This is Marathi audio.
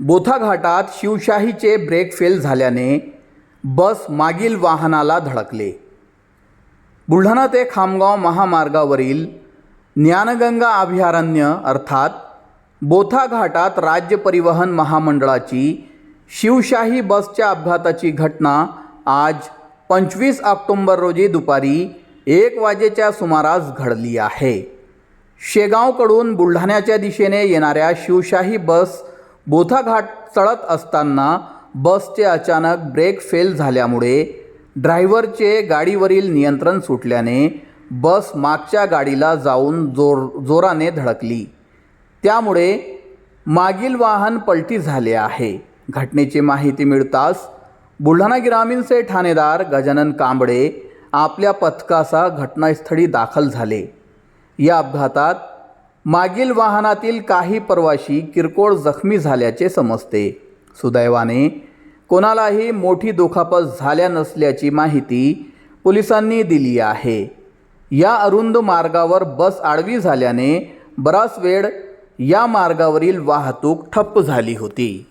बोथा घाटात शिवशाहीचे ब्रेक फेल झाल्याने बस मागील वाहनाला धडकले. बुलढाणा ते खामगाव महामार्गावरील ज्ञानगंगा अभयारण्य अर्थात बोथा घाटात राज्य परिवहन महामंडळाची शिवशाही बसच्या अपघाताची घटना आज पंचवीस ऑक्टोंबर रोजी दुपारी एक वाजेच्या सुमारास घडली आहे. शेगावकडून बुलढाण्याच्या दिशेने येणाऱ्या शिवशाही बस बोथाघाट चढत असताना बसचे अचानक ब्रेक फेल झाल्यामुळे ड्रायव्हरचे गाडीवरील नियंत्रण सुटल्याने बस मागच्या गाडीला जाऊन जोर जोराने धडकली. त्यामुळे मागील वाहन पलटी झाले आहे. घटनेची माहिती मिळताच बुलढाणा ग्रामीणचे ठाणेदार गजानन कांबळे आपल्या पथकासह घटनास्थळी दाखल झाले. या अपघातात मागील वाहनातील काही प्रवाशी किरकोळ जखमी झाल्याचे समजते. सुदैवाने कोणालाही मोठी दुखापत झाल्या नसल्याची माहिती पोलिसांनी दिली आहे. या अरुंद मार्गावर बस आडवी झाल्याने बराच वेळ या मार्गावरील वाहतूक ठप्प झाली होती.